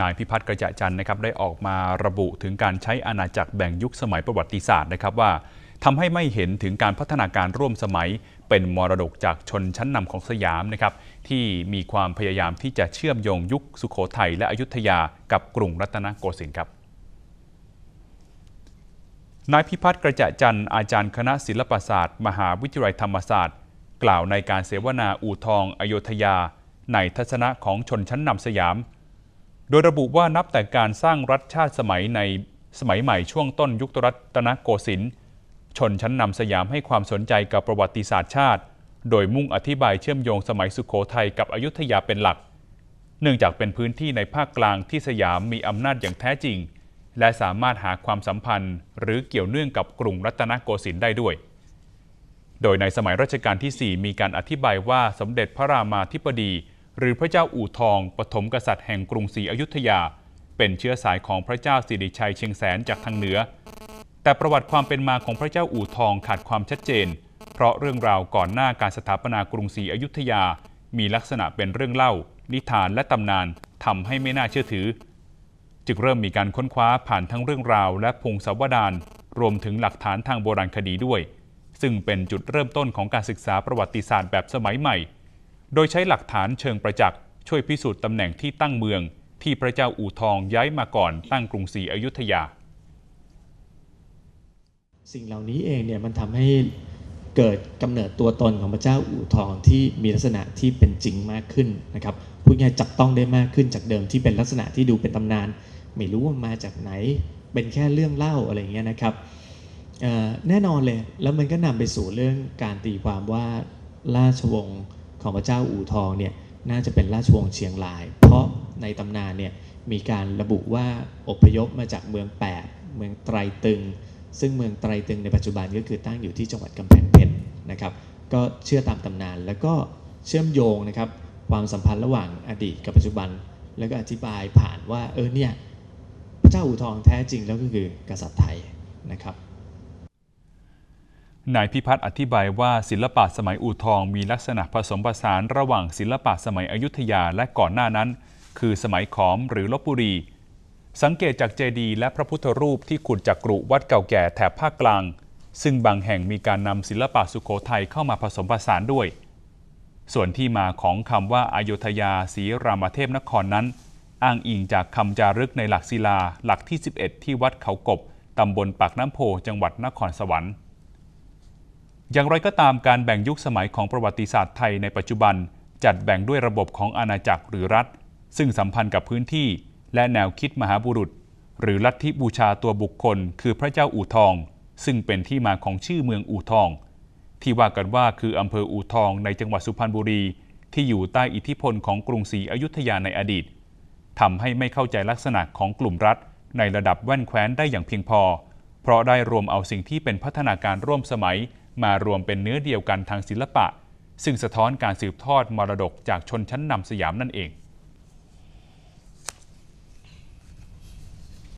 นายพิพัฒน์กระจะจันทร์นะครับได้ออกมาระบุถึงการใช้อาณาจักรแบ่งยุคสมัยประวัติศาสตร์นะครับว่าทำให้ไม่เห็นถึงการพัฒนาการร่วมสมัย เป็นมรดกจากชนชั้นนำของสยามนะครับที่มีความพยายามที่จะเชื่อมโยงยุคสุขโขทัยและอยุธยากับกรุงรัตนโกสินทร์ครับนายพิพัฒน์กระจจันทร์อาจารย์คณะศิลปศาสตร์ มหาวิทยาลัยธรรมศาสตร์ กล่าวในการเสวนาอู่ทองอโยธยา ในทัศนะของชนชั้นนำสยาม โดยระบุว่านับแต่การสร้างรัฐชาติสมัยในสมัยใหม่ช่วงต้นยุครัตนโกสินทร์ชนชั้นนำสยามให้ความสนใจกับประวัติศาสตร์ชาติ โดยมุ่งอธิบายเชื่อมโยงสมัยสุขโขทัยกับอยุธยาเป็นหลัก เนื่องจากเป็นพื้นที่ในภาคกลางที่สยามมีอำนาจอย่างแท้จริง และสามารถหาความสัมพันธ์ หรือเกี่ยวเนื่องกับกรุงรัตนโกสินทร์ได้ด้วย โดยในสมัยรัชกาลที่ 4 มีการอธิบายว่าสมเด็จพระรามาธิบดี หรือพระเจ้าอู่ทองปฐมกษัตริย์แห่งกรุงศรีอยุธยา เป็นเชื้อสายของพระเจ้าสิริชัยเชียงแสนจากทางเหนือ แต่ประวัติความเป็นมาของพระเจ้าอู่ทองขาดความชัดเจน เพราะเรื่องราวก่อนหน้าการสถาปนากรุงศรีอยุธยา มีลักษณะเป็นเรื่องเล่า นิทานและตำนานทำให้ไม่น่าเชื่อถือ จึงเริ่มมีการค้นคว้าผ่านทั้งเรื่องราว และพงศาวดารรวมถึงหลักฐานทางโบราณคดีด้วย ซึ่งเป็นจุดเริ่มต้นของการศึกษาประวัติศาสตร์แบบสมัยใหม่ โดยใช้หลักฐานเชิงประจักษ์ช่วยพิสูจน์ตำแหน่งที่ตั้งเมือง ที่พระเจ้าอู่ทองย้ายมาก่อนตั้งกรุงศรีอยุธยา สิ่งเหล่านี้เองเนี่ยมันทำให้เกิดกำเนิดตัวตนของพระเจ้าอู่ทองที่มีลักษณะที่เป็นจริงมากขึ้นนะครับพูดง่ายจับต้องได้มากขึ้นจากเดิมที่เป็นลักษณะที่ดูเป็นตำนาน ไม่รู้ว่ามาจากไหน เป็นแค่เรื่องเล่าอะไรเงี้ยนะครับแน่นอนเลยแล้วมันก็นำไปสู่เรื่องการตีความว่าราชวงศ์ ของพระเจ้าอู่ทองเนี่ยน่าจะเป็นราชวงศ์เชียงราย เพราะในตำนานเนี่ยมีการระบุว่าอพยพมาจากเมืองแปดเมืองไตรตึง ซึ่งเมืองไตรตึงในปัจจุบันก็คือตั้งอยู่ที่จังหวัดกำแพงเพชรนะครับก็เชื่อตามตำนานแล้วก็เชื่อมโยงนะครับความสัมพันธ์ระหว่างอดีตกับปัจจุบัน แล้วก็อธิบายผ่านว่าเออเนี่ยพระเจ้าอู่ทองแท้จริงแล้วก็คือกษัตริย์ไทยนะครับ นายพิพัฒน์อธิบายว่าศิลปะสมัยอู่ทองมีลักษณะผสมผสานระหว่างศิลปะสมัยอยุธยาและก่อนหน้านั้น คือสมัยขอมหรือลบบุรี สังเกตจากเจดีย์และพระพุทธรูปที่ขุดจากกรุวัดเก่าแก่แถบภาคกลาง ซึ่งบางแห่งมีการนำศิลปะสุโขทัยเข้ามาผสมผสานด้วย ส่วนที่มาของคำว่าอายุทยาศรีรามเทพนครนั้น อ้างอิงจากคำจารึกในหลักศิลาหลักที่ 11 ที่วัดเขากบตำบลปากน้ำโพจังหวัดนครสวรรค์ อย่างไรก็ตามการแบ่งยุคสมัยของประวัติศาสตร์ไทยในปัจจุบัน จัดแบ่งด้วยระบบของอาณาจักรหรือรัฐ ซึ่งสัมพันธ์กับพื้นที่ และแนวคิดมหาบุรุษ หรือลัทธิบูชาตัวบุคคล คือพระเจ้าอู่ทอง ซึ่งเป็นที่มาของชื่อเมืองอู่ทอง ที่ว่ากันว่าคืออำเภออู่ทองในจังหวัดสุพรรณบุรี ที่อยู่ใต้อิทธิพลของกรุงศรีอยุธยาในอดีตทำให้ไม่เข้าใจลักษณะของกลุ่มรัฐ ในระดับแว่นแคว้นได้อย่างเพียงพอ เพราะได้รวมเอาสิ่งที่เป็นพัฒนาการร่วมสมัย มารวมเป็นเนื้อเดียวกันทางศิลปะ ซึ่งสะท้อนการสืบทอดมรดกจากชนชั้นนำสยามนั่นเอง